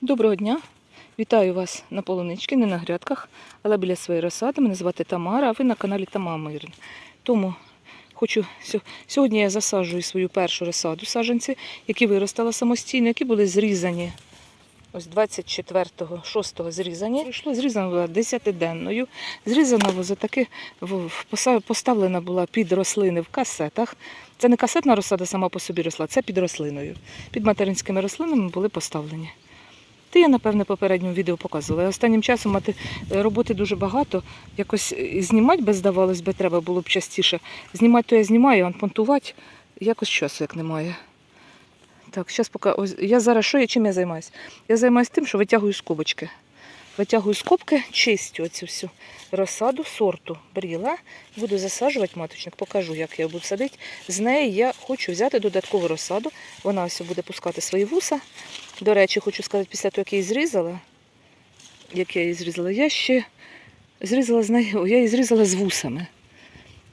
Доброго дня! Вітаю вас на полунички, не на грядках, але біля своєї розсади. Мене звати Тамара, а ви на каналі Тама. Тому хочу сьогодні я засаджую свою першу розсаду саджанці, які виростала самостійно, які були зрізані. Ось 24-го, 6-го зрізані. Прийшло, зрізана була 10-денною. Зрізана за таки поставлена була під рослини в касетах. Це не касетна розсада сама по собі росла, це під рослиною. Під материнськими рослинами були поставлені. Ти я, напевне, в попередньому відео показувала. Останнім часом мати е, роботи дуже багато. Якось е, знімати би, здавалось би, треба було б частіше. Знімати то я знімаю, а понтувати якось часу як немає. Так, зараз поки. Я зараз що я чим я займаюся? Я займаюся тим, що витягую скобочки. Витягую скобки, чистю оцю всю розсаду сорту бріла. Буду засаджувати маточник, покажу, як я буду садити. З неї я хочу взяти додаткову розсаду. Вона ось буде пускати свої вуса. До речі, хочу сказати, після того, як я її зрізала, як я її зрізала, я ще зрізала з неї, я її зрізала з вусами.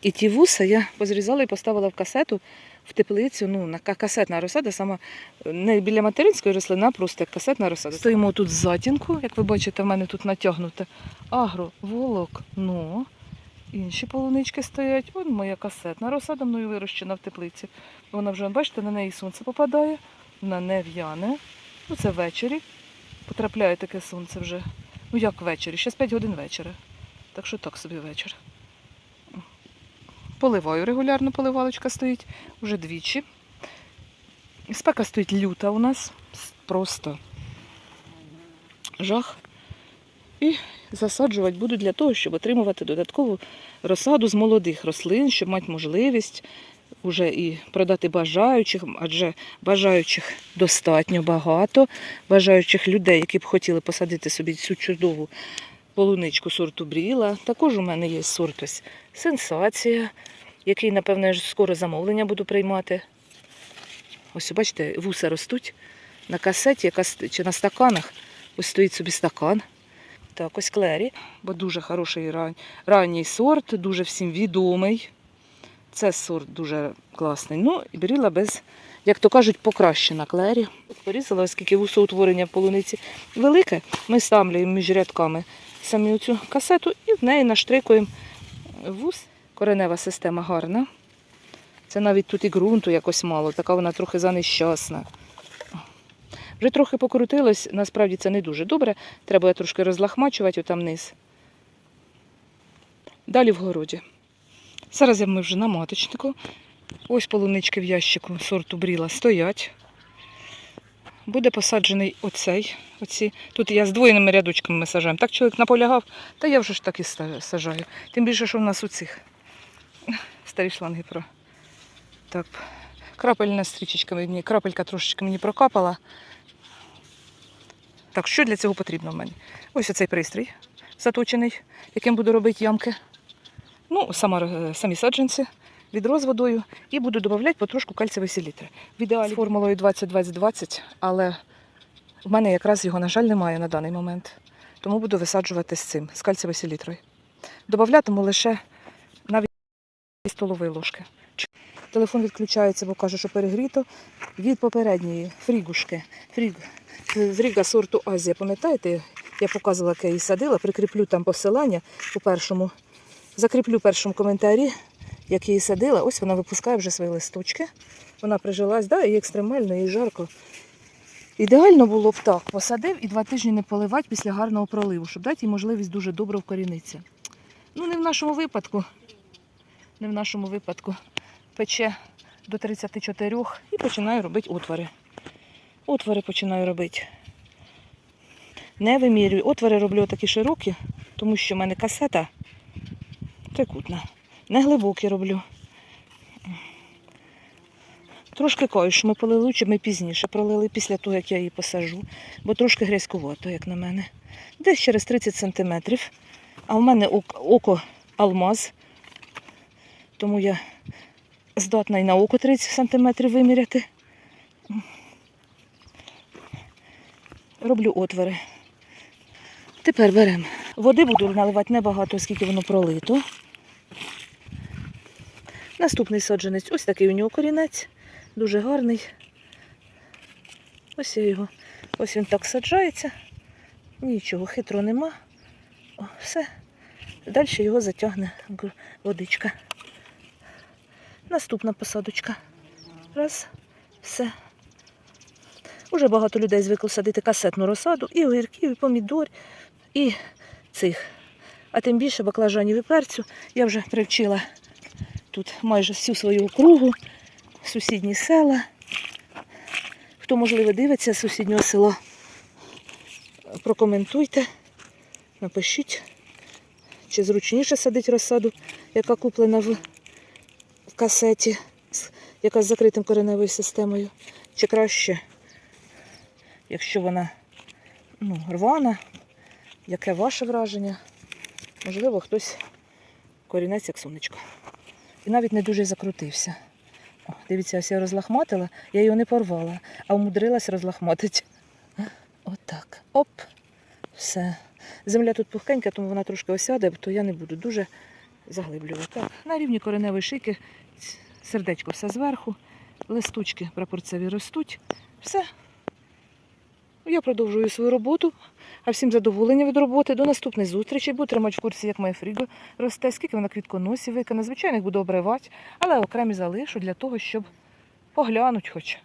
І ті вуса я позрізала і поставила в касету в теплицю. Ну, на касетна розсада, сама не біля материнської рослини, а просто як касетна розсада. Стоїмо тут з затінку, як ви бачите, в мене тут натягнуте агроволокно. Інші полунички стоять. Ось моя касетна розсада мною вирощена в теплиці. Вона вже, бачите, на неї сонце попадає, вона не в'яне. Ну, це ввечері. Потрапляє таке сонце вже. Ну як ввечері? Ще 5 годин вечора. Так що так собі вечір. Поливаю регулярно, поливалочка стоїть уже двічі. Спека стоїть люта у нас. Просто жах. І засаджувати буду для того, щоб отримувати додаткову розсаду з молодих рослин, щоб мати можливість уже і продати бажаючих, адже бажаючих достатньо багато, бажаючих людей, які б хотіли посадити собі цю чудову полуничку сорту Бріла. Також у мене є сорт ось сенсація, який, напевно, я скоро замовлення буду приймати. Ось, бачите, вуса ростуть на касеті чи на стаканах. Ось стоїть собі стакан. Так, ось клері, бо дуже хороший ран... ранній сорт, дуже всім відомий. Це сорт дуже класний. Ну, і беріла без, як то кажуть, покращена клері. Порізала, оскільки вусоутворення в полуниці велике, ми ставляємо між рядками самі цю касету і в неї наштрикуємо вус. Коренева система гарна. Це навіть тут і ґрунту якось мало, така вона трохи занещасна. Вже трохи покрутилось, насправді це не дуже добре. Треба трошки розлахмачувати отам низ. Далі в городі. Зараз ми вже на маточнику. Ось полунички в ящику сорту бріла стоять. Буде посаджений оцей. Оці. Тут я з двоєними рядочками ми сажаємо. Так чоловік наполягав, та я вже ж так і сажаю. Тим більше, що в нас у цих старі шланги про. Так, крапельна стрічечка мені, крапелька трошечки мені прокапала. Так, що для цього потрібно в мене? Ось оцей пристрій заточений, яким буду робити ямки. Ну, сама, е, самі саджанці, відро з водою і буду додавати потрошку кальцевої селітри. В ідеалі з формулою 20-20-20, але в мене якраз його, на жаль, немає на даний момент. Тому буду висаджувати з цим, з кальцевою селітрою. Добавлятиму лише навіть столової ложки. Телефон відключається, бо каже, що перегріто. Від попередньої фрігушки. Фріг, фріга сорту Азія, пам'ятаєте? Я показувала, як я її садила, прикріплю там посилання у першому. Закріплю в першому коментарі, як її садила. Ось вона випускає вже свої листочки. Вона прижилась, да, і екстремально, і жарко. Ідеально було б так. Посадив і два тижні не поливати після гарного проливу, щоб дати їй можливість дуже добре вкорінитися. Ну, не в нашому випадку. Не в нашому випадку. Пече до 34 і починаю робити отвори. Отвори починаю робити. Не вимірюю. Отвори роблю такі широкі, тому що в мене касета трикутна. Не глибокі роблю. Трошки каю, що ми полили, чи ми пізніше пролили після того, як я її посажу, бо трошки грязькувато, як на мене. Десь через 30 сантиметрів. А в мене око алмаз, тому я здатна і на око 30 сантиметрів виміряти. Роблю отвори. Тепер беремо. Води буду наливати небагато, оскільки воно пролито. Наступний саджанець. Ось такий у нього корінець. Дуже гарний. Ось я його Ось він так саджається. Нічого хитро нема. О, все. Далі його затягне водичка. Наступна посадочка. Раз, все. Уже багато людей звикло садити касетну розсаду, і огірків, і помідор, і цих. А тим більше баклажанів і перцю. Я вже привчила тут майже всю свою округу, сусідні села. Хто, можливо, дивиться з сусіднього села, прокоментуйте, напишіть, чи зручніше садити розсаду, яка куплена в касеті, яка з закритим кореневою системою, чи краще, якщо вона ну, рвана, яке ваше враження? Можливо, хтось корінець як сонечко. І навіть не дуже закрутився. О, дивіться, ось я розлахматила, я його не порвала, а умудрилась розлахматити. Отак. Оп. Все. Земля тут пухкенька, тому вона трошки осяде, то я не буду дуже заглиблювати. Так, на рівні кореневої шийки сердечко все зверху, листочки прапорцеві ростуть. Все. Я продовжую свою роботу. А всім задоволення від роботи. До наступної зустрічі. Буду тримати в курсі, як моя фріга росте, скільки вона квітконосів викине. Звичайно, їх буду обривати, але окремі залишу для того, щоб поглянути хоч.